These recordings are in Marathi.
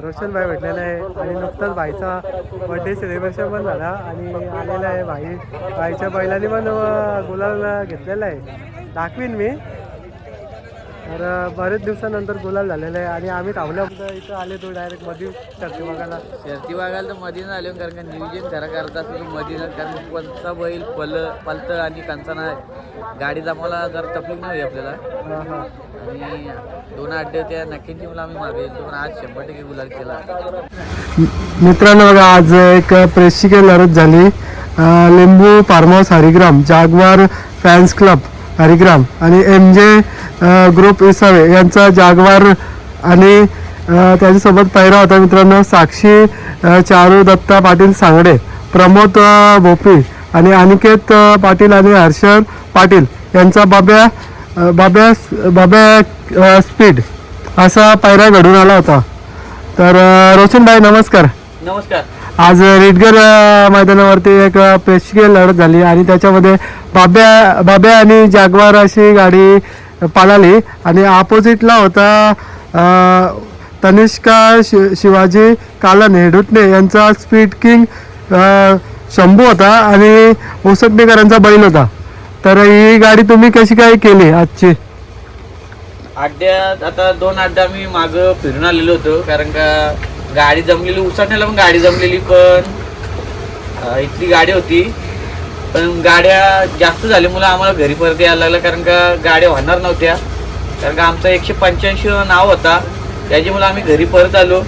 रोशन भाई भेटलेला आहे आणि नुकताच भाईचा बर्थडे सेलिब्रेशन पण झाला आणि आलेला आहे भाई. भाईच्या बैलांनी पण गुलाल घेतलेला आहे. दाखवीन मी. तर बरेच दिवसानंतर गुलाल झालेला आहे आणि आम्ही थांबल्या इथं आले तो डायरेक्टमध्ये शर्ती बघायला शर्ती बघायला तर मधीनं आलो कारण का नियोजन खरं करत मधीनं कारण कोणता बैल पल पलतं आणि कंचा नाही. गाडी जमायला जरा तकलीफ नाही आपल्याला. हां हां. आणि दोन अड्डे त्या नक्कीची मला आम्ही मागे येतो पण आज शंभर टक्के गुलाल केला. मित्रांनो बघा आज एक प्रेक्षिकीय लढत झाली. लिंबू फार्म हाऊस हरिग्राम जागवार फॅन्स क्लब हरिग्राम आणि एम जे ग्रुप इसावे यांचा जागवार आणि त्याच्यासोबत पहिरा होता मित्रांनो साक्षी चारू दत्ता पाटील सांगडे प्रमोद भोपी आणि अनिकेत पाटील आणि हर्षद पाटील यांचा बाब्या बाब्या बाब्या स्पीड असा पायरा घडून आला होता. तर अ, रोशन भाई नमस्कार. नमस्कार. आज रेडगर अ, मैदानावरती एक प्रेक्षणीय लढत झाली आणि त्याच्यामध्ये बाब्या बाब्या आणि जागवार अशी गाडी पाळाली आणि ऑपोजिटला होता तनिष्का शि शिवाजी कालन हेडुटणे यांचा स्पीड किंग शंभू होता आणि ओसटणेकरांचा बैल होता. तर ही गाडी तुम्ही कशी काय केली आजची? अड्ड्यात आता दोन अड्डा मी माग फिरून आलेलो होतो कारण का गाडी जमलेली उसटण्याला पण गाडी जमलेली पण इथली गाडी होती. पण गाड्या जास्त झाल्यामुळे आम्हाला घरी परत यायला लागलं कारण का गाड्या होणार नव्हत्या. कारण का आमचा एकशे पंच्याऐंशी नाव होता. त्याच्यामुळे आम्ही घरी परत आलो.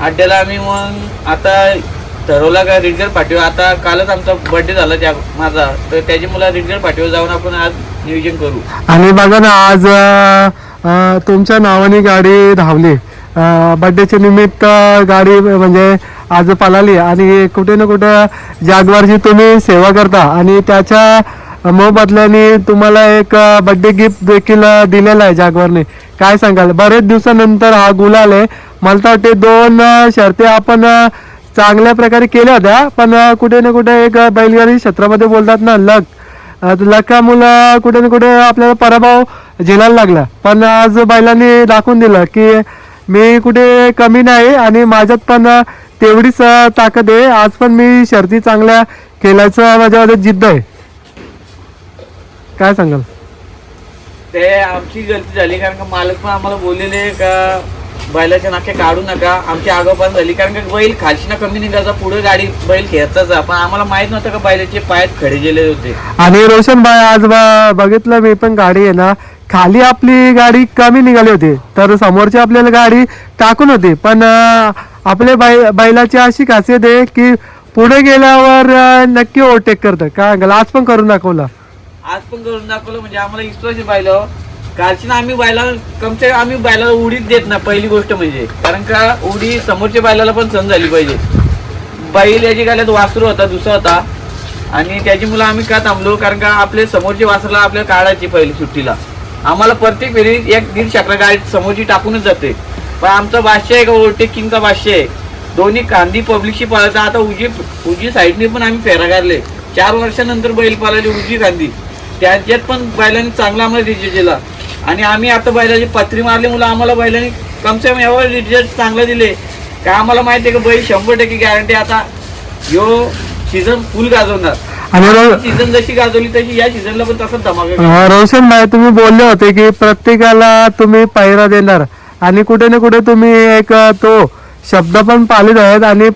अड्ड्याला आम्ही मग आता ठरवला का रिडगर पाठीवर आता कालच आमचा बर्थडे झाला त्या माझा. तर त्याच्यामुळे रिडगर पाठीवर जाऊन आपण आज नियोजन करू. आणि बघा ना आज तुमच्या नावाने गाडी धावली. बड्डेच्या निमित्त गाडी म्हणजे आज पळाली आणि कुठे ना कुठे जागवारची तुम्ही सेवा करता आणि त्याच्या मोबदल्याने तुम्हाला एक बड्डे गिफ्ट देखील दिलेला आहे जागवारने. काय सांगाल? बरेच दिवसानंतर हा गुलाल आहे मला तर वाटते दोन शर्ते आपण चांगल्या प्रकारे केल्या होत्या पण कुठे ना कुठे एक बैलगाडी क्षेत्रामध्ये बोलतात ना लक. लकामुळं कुठे ना कुठे आपल्याला पराभव झेलायला लागला. पण आज बैलांनी दाखवून दिलं की मी कुठे कमी नाही आणि माझ्यात पण तेवढीच ताकद आहे. आज पण मी शर्ती चांगल्या खेळायचं माझ्यामध्ये जिद्द आहे. काय सांगाल? ते आमची गलती झाली कारण का मालक पण आम्हाला बोललेले का बैलाच्या नाक्या काढू नका. आमची आगाऊपण झाली कारण का बैल खालची ना कमी निघायचा पुढे गाडी बैल खेळताच पण आम्हाला माहीत नव्हतं का बैलाचे पायात खडे गेले होते. आणि रोशन भाई आज बघितलं मी पण गाडी आहे ना खाली आपली गाडी कमी निघाली होती तर समोरची आपल्याला गाडी टाकून होती. पण आपले आपल्या बै बैलाची अशी खासियत आहे की पुढे गेल्यावर नक्की ओव्हरटेक करतं. काय सांगाल? आज पण करून दाखवला? आज पण करून दाखवलं म्हणजे आम्हाला विश्वास आहे कालची आम्ही बैला कमसे आम्ही बायला उडीच देत ना पहिली गोष्ट म्हणजे. कारण का उडी समोरच्या बैलाला पण सण झाली पाहिजे. बैल याची गाल्यात वासरू होता दुसरा होता. आणि त्याची मुलं आम्ही का थांबलो? कारण का आपले समोरचे वासरला आपल्या काढायची पहिली सुट्टीला. आम्हाला प्रत्येक वेळी एक दीड चक्र गाडी समोरची टाकूनच जाते. पण आमचा भाष्य आहे का ओव्हरटेकिंगचा भाष्य आहे? दोन्ही कांदी पब्लिकशी पळायचा आता उजी उजी साईडने पण आम्ही फेरा काढले चार वर्षानंतर बैल पाळायला उजी कांदी त्याच्यात पण बैलांनी चांगला आम्हाला रिजल्ट दिला. आणि आम्ही आता बैलाची पत्री मारली मुलं आम्हाला बैलांनी कमसे कम एवढं रिजल्ट चांगलं दिले. का आम्हाला माहिती आहे का बैल शंभर टक्के गॅरंटी आता यो सीझन फुल गाजवणार. आणि सीझन जशी गाजवली तशी या सीझनला पण तसंच धमाका रोशन भाई तुम्ही बोलले होते की प्रत्येकाला तुम्ही पायरा देणार आणि कुठे ना कुठे तुम्ही एक तो शब्द पण पाळीत आहेत आणि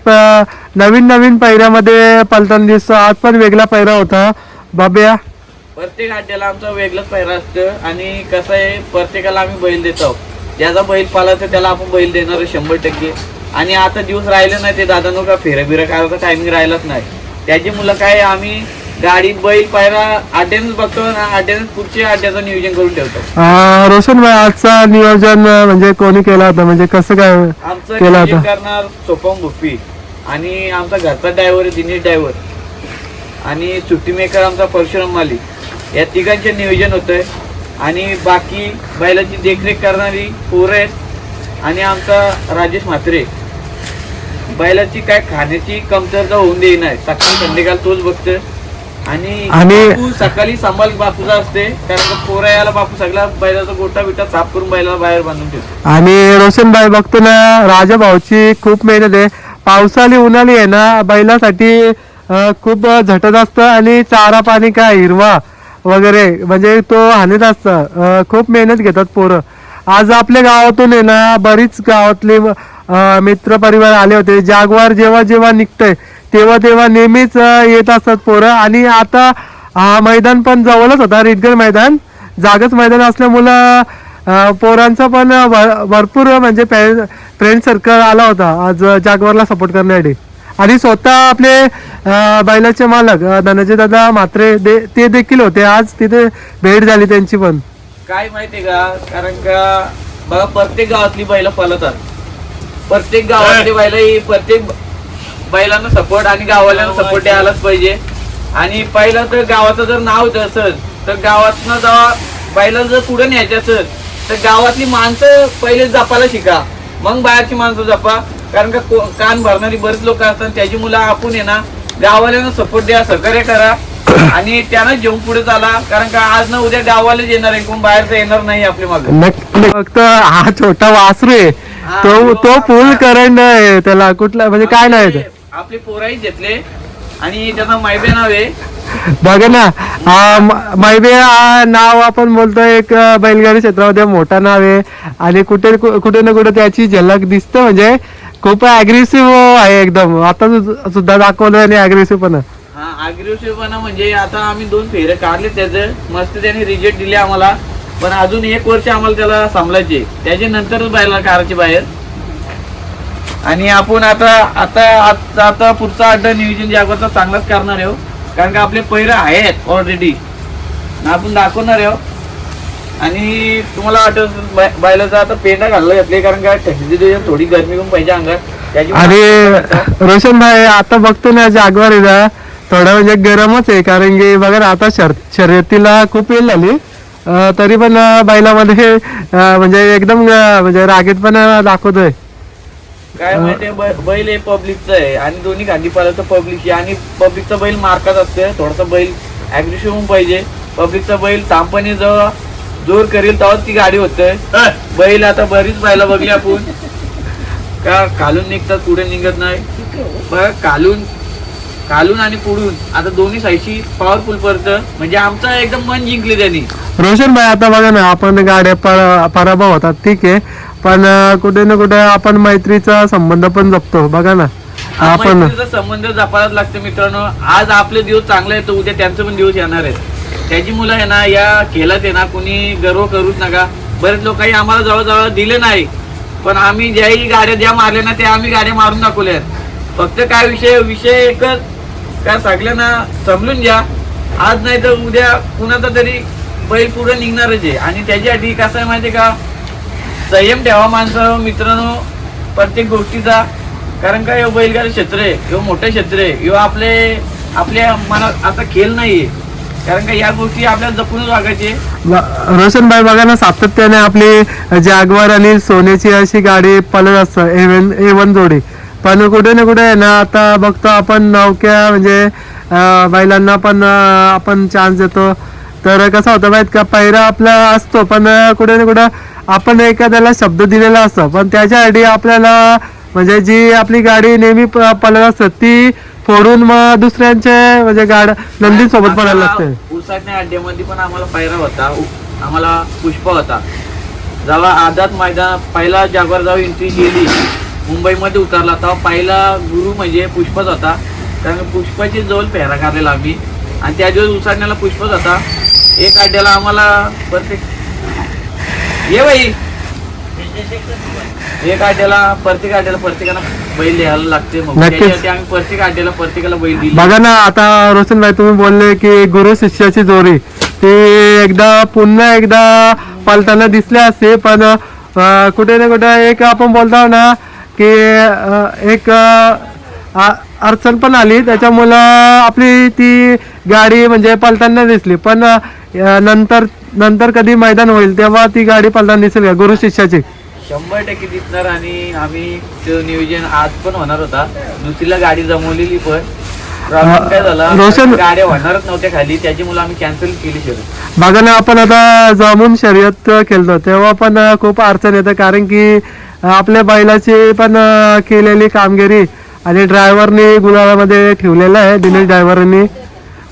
नवीन नवीन पैऱ्यामध्ये पलताना दिसतो. आज पण वेगळा पैरा होता. बाब्या? प्रत्येक अड्ड्याला आमचा वेगळाच पहिरा असतं आणि कसं आहे प्रत्येकाला आम्ही बैल देतो ज्याचा बैल पालायचा त्याला आपण बैल देणार शंभर टक्के. आणि आता दिवस राहिले नाही ते दादा का फेरं बिरं करायचा टायमिंग राहिलाच नाही. त्याची मुलं काय आम्ही गाडी बैल पायरा अड्ड्यानंच बघतो आणि अड्ड्यानंच पुढच्या अड्ड्याचं नियोजन करून ठेवतो. रोशन भाई आजचा नियोजन अं, म्हणजे कोणी केला होता? म्हणजे कसं काय आमचं केलं नियोजन होतं? करणार सोपम भुप्पी आणि आमचा घरचा ड्रायव्हर दिनेश ड्रायव्हर. आणि सुट्टी मेकर आमचा परशुराम माली या तिघांचे नियोजन होतंय. आणि बाकी बैलाची देखरेख करणारी पोरं आहेत. आणि आमचा राजेश म्हात्रे. बैलाची काय खाण्याची कमतरता होऊन देईन आहे सकाळी संध्याकाळ तोच बघतोय. आणि आणि- बापू सकाळी सांभाळ बापूचा असते कारण पोरा यायला बापू सगळा बैलाचा गोटा बिटा साफ करून बैलाला बाहेर बांधून ठेवतो. आणि रोशनबाई बघतो ना राजा भाऊची खूप मेहनत आहे. पावसाळी उन्हाळी आहे ना बैलासाठी अं, खूप झटत असतं आणि चारा पाणी काय हिरवा वगैरे म्हणजे तो हानीत असतं. अं, खूप मेहनत घेतात पोरं. आज आपल्या गावातून आहे ना बरीच गावातले मित्र परिवार आले होते. जागवार जेव्हा जेव्हा निघतंय तेव्हा तेव्हा नेहमीच येत असतात पोरं. आणि आता हा मैदान पण जवळच होता रिटगर मैदान. जागच मैदान असल्यामुळं पोरांचा पण भरपूर म्हणजे फ्रेंड सर्कल आला होता. आज जागवारला सपोर्ट करण्यासाठी. आणि स्वतः आपले बैलाचे मालक धनंजय दादा मात्रे दे- ते देखील होते. आज तिथे भेट झाली त्यांची पण. काय माहितीये का? कारण का बघा प्रत्येक गावातली बैल पळतात. प्रत्येक गावातली बैल ही प्रत्येक बैलांना सपोर्ट आणि गावाल्यांना सपोर्ट द्यायलाच पाहिजे. आणि पहिलं तर गावाचं जर नाव होतं असेल तर गावातनं जेव्हा बैलाला जर पुढे न्यायचं असेल तर गावातली माणसं पहिले जपायला शिका. मग बाहेरची माणसं जपा. कारण का को- कान भरणारी बरेच लोक असतात त्याची मुलं आपण आहे ना गावाल्यांना सपोर्ट द्या सहकार्य करा. आणि त्यानं जेवून पुढे चाला कारण का आज ना उद्या गावालाच येणार आहे. कोण बाहेरचं येणार नाही आपल्या मागे. नक्की फक्त हा छोटा वासरू आहे. तो तो फुल करंट आहे. त्याला कुठला म्हणजे काय नाही ते. आपले पोराही घेतले. आणि त्याचं मायबे नाव आहे. बघा ना. म- मैबे हा नाव आपण बोलतो एक अं, बैलगाडी क्षेत्रामध्ये मोठा नाव आहे. आणि कुठे कु- कुठे ना कुठे त्याची झलक दिसते. म्हणजे खूप अग्रेसिव्ह आहे एकदम. आता सु- सुद्धा दाखवलं आणि अग्रेसिव्ह पण हा अग्रेसिव्हपणा म्हणजे आता आम्ही दोन फेरे काढले त्याचं. मस्त त्याने रिजेक्ट दिले आम्हाला. पण अजून एक वर्ष आम्हाला त्याला सांभाळायचे. त्याच्या नंतरच बाहेर काढायचे बाहेर. आणि आपण आता आता आता आता पुढचा अड्डा नियोजन जागवाचा चांगलाच करणार आहे हो. कारण का आपले पैरं आहेत ऑलरेडी आपण दाखवणार आहे हो. आणि तुम्हाला आठवत बायलाचा आता पेंडा घालला घातले. कारण का थंडी थोडी गरमी पण पाहिजे अंगात. आणि रोशन भाई आता बघतो ना जागवार थोडा म्हणजे गरमच आहे कारण की बघा ना आता शर शर्यतीला खूप वेळ झाली. तरी पण बैलामध्ये म्हणजे एकदम म्हणजे रागीत पण दाखवतोय. काय माहितीये बै- बैल हे पब्लिकचं आहे आणि दोन्ही गांधी पालाचं पब्लिक आणि पब्लिकचा बैल मार्काच असते थोडासा बैल अग्रेसिव्ह पाहिजे. पब्लिकचा बैल तांपणी जेव्हा जोर करेल तेव्हाच ती गाडी होते. बैल आता बरीच बैला बघली आपण. का खालून निघतात पुढे निघत नाही. बघा खालून खालून आणि पुढून. आता दोन्ही साईडची पॉवरफुल पडतं म्हणजे आमचं एकदम मन जिंकले त्यांनी. रोशन भाई आता बघा ना आपण गाड्या पर- पराभव होतात ठीक आहे. पण कुठे ना कुठे आपण मैत्रीचा संबंध पण जपतो बघा ना. आपण संबंध जपायलाच लागतो मित्रांनो. आज आपले दिवस चांगले आहेत उद्या त्यांचे पण दिवस येणार आहेत. त्याची मुलं आहे ना या खेळात आहे ना कोणी गर्व करूच नका. बरेच लोकांनी आम्हाला जवळजवळ दिले नाही. पण आम्ही ज्याही गाड्या ज्या मारल्या ना त्या आम्ही गाड्या मारून दाखवल्या फक्त काय विषय विषय एकच. त्या सगळ्यांना समजून घ्या. आज नाही तर उद्या कुणाचा तरी बैल पुढे निघणारच आहे. आणि त्याच्यासाठी कसं आहे माहिती का? संयम ठेवा माणसं मित्रांनो. प्रत्येक गोष्टीचा. कारण का हे बैलगाडी क्षेत्र आहे हे मोठं क्षेत्र आहे किंवा आपले आपल्या मनात आता खेळ नाहीये. कारण का या गोष्टी आपल्याला जपूनच वागायचे. रोशन भाई बघा ना सातत्याने आपली जागवार आणि सोन्याची अशी गाडी पळत असतात एवन ए वन जोडी. पण कुठे ना कुठे आहे ना आता बघतो आपण नौक्या म्हणजे बैलांना पण आपण चान्स देतो. तर कसं होतं माहीत का पहिरा आपला असतो पण कुठे ना कुठे आपण एखाद्याला शब्द दिलेला असतो. पण त्याच्यासाठी आपल्याला म्हणजे जी आपली गाडी नेहमी पळत असते ती फोडून मग दुसऱ्यांचे म्हणजे गाड्या नंदी सोबत पडायला लागते. उसाटण्या अड्ड्यामध्ये पण आम्हाला पायरा होता आम्हाला पुष्प होता. जेव्हा आझाद मैदान पहिला जागवार जेव्हा एंट्री केली मुंबईमध्ये उतरला तेव्हा पहिला गुरु म्हणजे पुष्पच होता. कारण पुष्पाची जवळ पेहरा काढलेला आम्ही. आणि त्या दिवस उसाटण्याला पुष्पच होता. एक अड्ड्याला आम्हाला प्रत्येक ये बाई. एक अड्ड्याला प्रत्येक अड्ड्याला प्रत्येकाला बैल द्यायला लागते मग. त्याच्यासाठी आम्ही प्रत्येक अड्ड्याला प्रत्येकाला बैल दिली. बघा ना आता रोशन भाई तुम्ही बोलले की गुरु शिष्याची जोडी ती एकदा पुन्हा एकदा पलताना दिसले असते पण कुठे ना कुठे एक आपण बोलतो ना की एक अडचण पण आली. त्याच्यामुळं आपली ती गाडी म्हणजे पलताना दिसली. पण नंतर नंतर कधी मैदान होईल तेव्हा ती गाडी पलताना दिसेल का? गुरु शिष्याची. शंभर टक्के दिसणार आणि आम्ही नियोजन आज पण होणार होता. दुसरीला गाडी जमवलेली पण. काय झाला? रोशन गाड्या होणारच नव्हत्या खाली. त्याची मुलं आम्ही कॅन्सल केली शर्यत बघा ना आपण आता जमून शर्यत खेळतो. तेव्हा पण खूप अडचण येतं. कारण की आपल्या बैलाची पण केलेली कामगिरी आणि ड्रायव्हरनी गुलालामध्ये ठेवलेलं आहे दिनेश ड्रायव्हरनी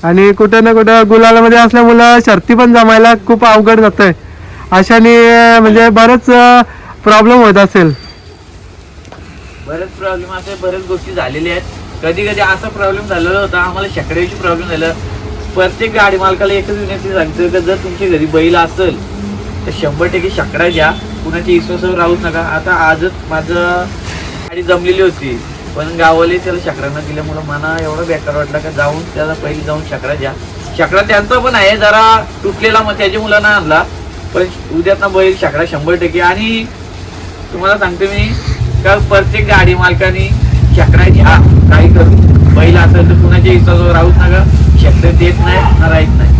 आणि कुठं ना कुठं गुलालामध्ये असल्यामुळं शर्ती पण जमायला खूप अवघड जातंय. अशाने म्हणजे बरंच प्रॉब्लेम होत असेल. बरेच प्रॉब्लेम असे बरेच गोष्टी झालेल्या आहेत. कधी कधी असा प्रॉब्लेम झालेला होता आम्हाला शेकड्याची प्रॉब्लेम झाला. प्रत्येक गाडी मालकाला एकच विनंती सांगतो की जर तुमच्या घरी बैल असेल तर शंभर टक्के शेकडा घ्या. कुणाची विश्वासावर राहूच नका. आता आजच माझं गाडी जमलेली होती. पण गावाले त्याला शेकड्यांना दिल्यामुळं मला एवढं बेकार वाटलं का जाऊन त्याला पहिले जाऊन शेकडा द्या. शेकडा त्यांचा पण आहे जरा तुटलेला मग त्याच्या मुलांना आणला. पण उद्यात बैल शकडा शंभर टक्के. आणि तुम्हाला सांगतो मी का प्रत्येक गाडी मालकाने शेकडा घ्या काही करू. बैल असेल तर कुणाच्या विश्वासावर राहूच नका. शेकडा देत नाही ना राहत नाही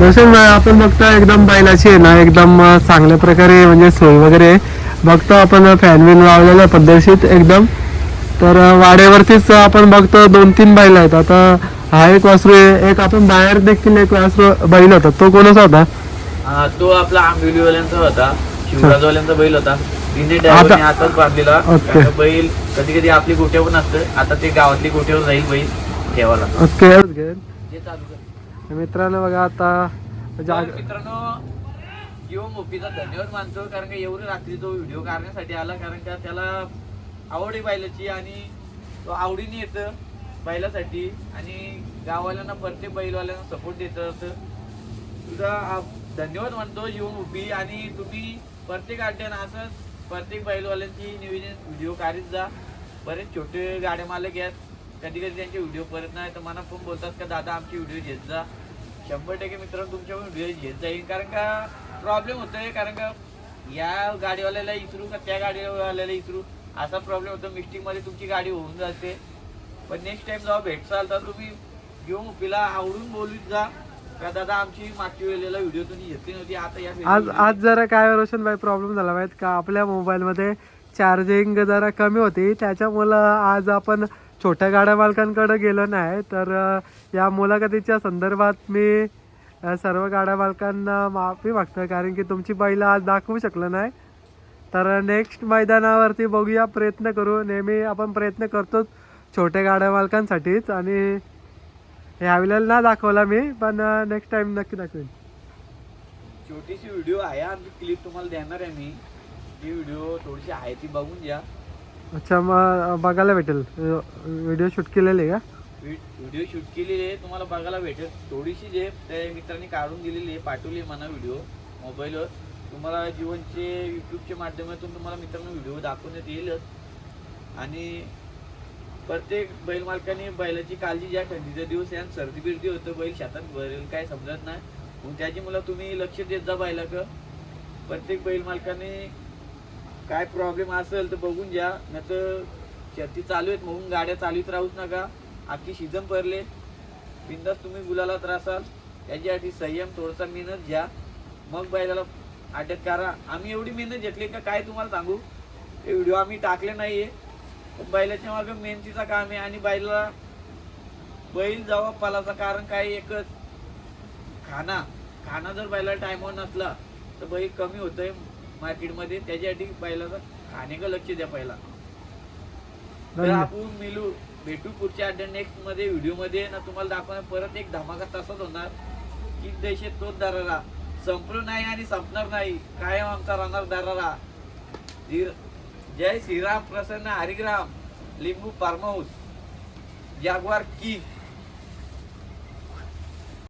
रोशन भाई, आपण बघतो एकदम बैलाची आहे ना एकदम चांगल्या प्रकारे म्हणजे सोय वगैरे. बघतो आपण फॅन बिन लावलेला आहे पद्धतशीर एकदम. तर अं, वाड्यावरतीच आपण बघतो दोन तीन बैल आहेत. आता हा एक वासरू आहे एक आपण बाहेर देखील एक वासरू बैल होता. तो कोणाचा होता? तो आपला आंबिवलीवाल्यांचा होता. शिवराजवाल्यांचा बैल होता. तिने ड्रायव्हरने आताच बांधलेला. बैल कधी कधी आपली गोट्या पण असतं आता ते गावातली गोट्यावर जाईल बैल ठेवायला. मित्रांनो बघा आता जाग मित्रांनो जीव मोपीचा धन्यवाद मानतो कारण का एवढी रात्री तो व्हिडिओ करण्यासाठी आला कारण का त्याला आवड आहे बैलाची आणि तो आवडीने येतं बैलासाठी. आणि गाववाल्यांना प्रत्येक बैलवाल्यांना सपोर्ट देत असं. तुझा आ- धन्यवाद मानतो येऊन मोपी आणि तुम्ही प्रत्येक अड्ड्यानं असंच प्रत्येक बैलवाल्यांची नियोजन व्हिडिओ काढत जा. बरेच छोटे गाड्या मालक आहेत. कधी कधी त्यांचे व्हिडिओ परत नाही. तर मला फोन बोलतात का दादा आमची व्हिडिओ घेत जा. शंभर टक्के मित्रांनो तुमच्या व्हिडिओ घेत जाईल. कारण का प्रॉब्लेम होतोय कारण का या गाडीवाल्याला इचरू का त्या गाडीवाल्याला इचरू? असा प्रॉब्लेम होतो. मिस्टिंगमध्ये तुमची गाडी होऊन जाते. पण नेक्स्ट टाइम जेव्हा भेटसाल तर तुम्ही घेऊन उपिला आवडून बोलून जा. का दादा आमची मागच्या वेळेला व्हिडिओ तुम्ही घेतली नव्हती आता या आज आज जरा काय रोशन भाई प्रॉब्लेम झाला माहीत का? आपल्या मोबाईलमध्ये चार्जिंग जरा कमी होती. त्याच्यामुळं आज आपण छोट्या गाड्या मालकांकडे गेलो नाही तर या मुलाखतीच्या संदर्भात मी सर्व गाड्या मालकांना माफी मागतो कारण की तुमची बैल आज दाखवू शकलो नाही. तर नेक्स्ट मैदानावरती बघूया प्रयत्न करू. नेहमी आपण प्रयत्न करतोच छोट्या गाड्या मालकांसाठीच आणि ह्यावेळेला ना दाखवला मी पण नेक्स्ट टाइम नक्की दाखवेन. छोटीशी व्हिडिओ आहे आमची क्लिप तुम्हाला देणार आहे मी. ती व्हिडिओ थोडीशी आहे ती बघून घ्या. अच्छा मग बघायला भेटेल. व्हिडिओ शूट केलेले का? व्हिडिओ शूट केलेली आहे तुम्हाला बघायला भेटेल. थोडीशी जे त्या मित्रांनी काढून दिलेली आहे पाठवली मला व्हिडिओ मोबाईलवर. तुम्हाला जीवनचे युट्यूबच्या माध्यमातून तुम्हाला मित्रांनो व्हिडिओ दाखवण्यात येईलच आणि प्रत्येक बैल मालकाने बैलाची काळजी ज्या थंडीचा दिवस आहे आणि सर्दी बिर्दी होतं बैल शेतात भरेल काय समजत नाही. त्याची मुलं तुम्ही लक्ष देत जा बैलाकं प्रत्येक बैल मालकाने काय प्रॉब्लेम असेल तर बघून घ्या. नाही तर शेती चालू आहेत म्हणून गाड्या चालूच राहूच नका. आखी सीझन भरले. बिंदास तुम्ही गुलाला त्रासाल त्याच्यासाठी संयम थोडासा मेहनत घ्या. मग बैलाला अटक करा. आम्ही एवढी मेहनत घेतली का काय तुम्हाला सांगू? हे व्हिडिओ आम्ही टाकले नाही पण बैलाच्या मागे मेहनतीचं काम आहे आणि बैलाला बैल जावा पालाचं कारण काय एकच? खाना. खाना जर बैला टायमावर नसला तर बैल कमी होतोय. मार्केटमध्ये त्याच्यासाठी बैलाचं खाण्याकडे लक्ष द्या पहिला. तर. आपण मिलू भेटू पुढच्या अड्डा नेक्स्टमध्ये व्हिडिओमध्ये. ना तुम्हाला दाखवणार परत एक धमाका तसाच होणार की देशात तोच दरारा संपलो नाही आणि संपणार नाही. कायम आमचा राहणार दरारा. जय श्रीराम प्रसन्न हरिग्राम. लिंबू फार्म हाऊस जागवार की